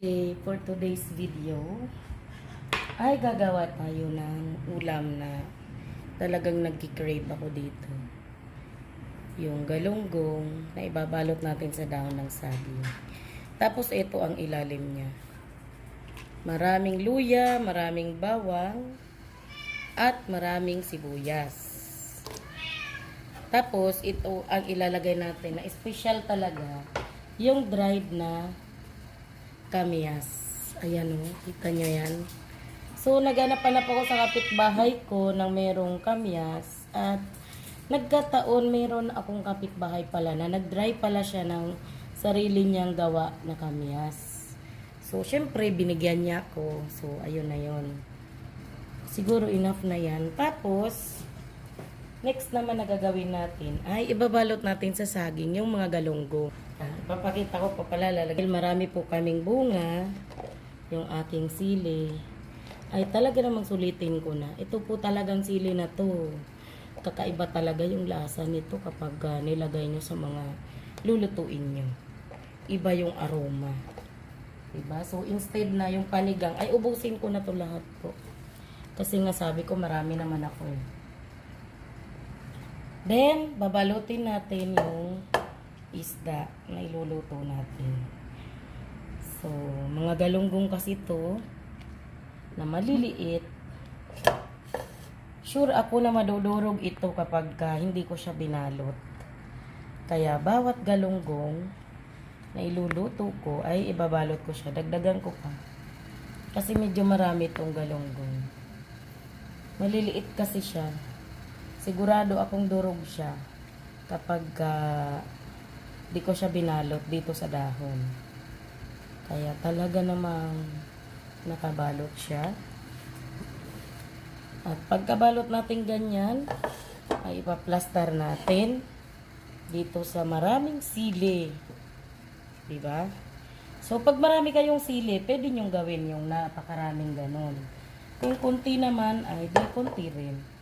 Okay, for today's video, ay gagawa tayo ng ulam na talagang nagkikrave ako dito. Yung galunggong na ibabalot natin sa dahon ng saging. Tapos ito ang ilalim niya. Maraming luya, maraming bawang, at maraming sibuyas. Tapos ito ang ilalagay natin na special talaga, yung dried na kamyas. Ayan o, kita nyo yan. So, naghanap-hanap ako sa kapitbahay ko ng merong kamyas at nagkataon meron akong kapitbahay pala na nag-dry pala siya ng sarili niyang gawa na kamyas. So, syempre, binigyan niya ako. So, ayun na yun. Siguro enough na yan. Tapos, next naman na gagawin natin ay ibabalot natin sa saging yung mga galunggo. Ah, Ipapakita ko pa pala lalagay. Marami po kaming bunga. Yung aking sili. Ay talaga namang sulitin ko na. Ito po talagang sili na to. Kakaiba talaga yung lasa nito kapag ah, nilagay nyo sa mga lulutuin nyo. Iba yung aroma. Diba? So instead na yung panigang, ay ubusin ko na to lahat po. Kasi nga sabi ko marami naman ako eh. Then, babalutin natin yung isda na iluluto natin. So, mga galunggong kasi to na maliliit. Sure ako na madudurog ito kapag ka hindi ko siya binalot. Kaya bawat galunggong na iluluto ko ay ibabalot ko siya. Dagdagan ko pa. Kasi medyo marami itong galunggong. Maliliit kasi siya. Sigurado akong durog siya kapag ah, di ko siya binalot dito sa dahon. Kaya talaga namang nakabalot siya. At pagkabalot natin ganyan, ay ipaplastar natin dito sa maraming sili. Di ba? So, pag marami kayong sili, pwede nyong gawin yung napakaraming ganon. Kung kunti naman, ay di kunti rin.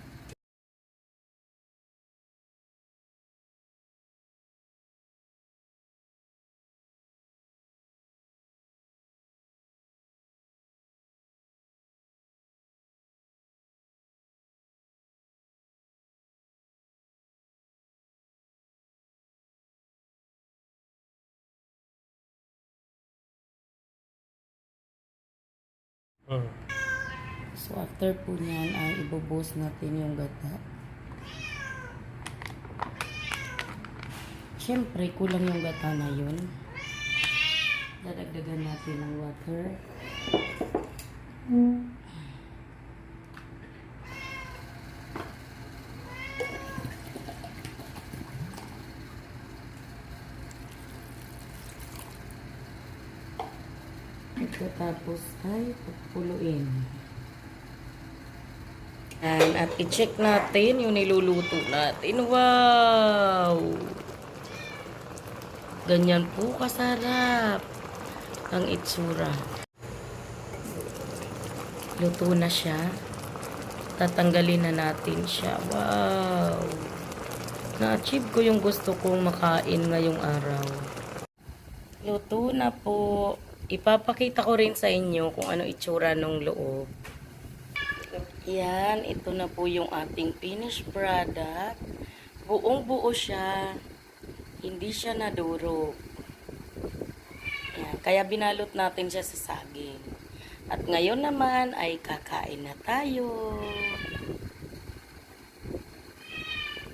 So, after po niyan, ay ibubos natin yung gata. Siyempre, kulang yung gata na yun. Dadagdagan natin ng water. Ito tapos ay pupuluin. And, at i-check natin yung niluluto natin. Wow! Ganyan po kasarap ang itsura. Luto na siya. Tatanggalin na natin siya. Wow! Na-achieve ko yung gusto kong makain ngayong araw. Luto na po. Ipapakita ko rin sa inyo kung ano itsura ng loob. Yan, ito na po yung ating finished product. Buong buo siya. Hindi siya nadurog. Yan, kaya binalot natin siya sa saging. At ngayon naman ay kakain na tayo.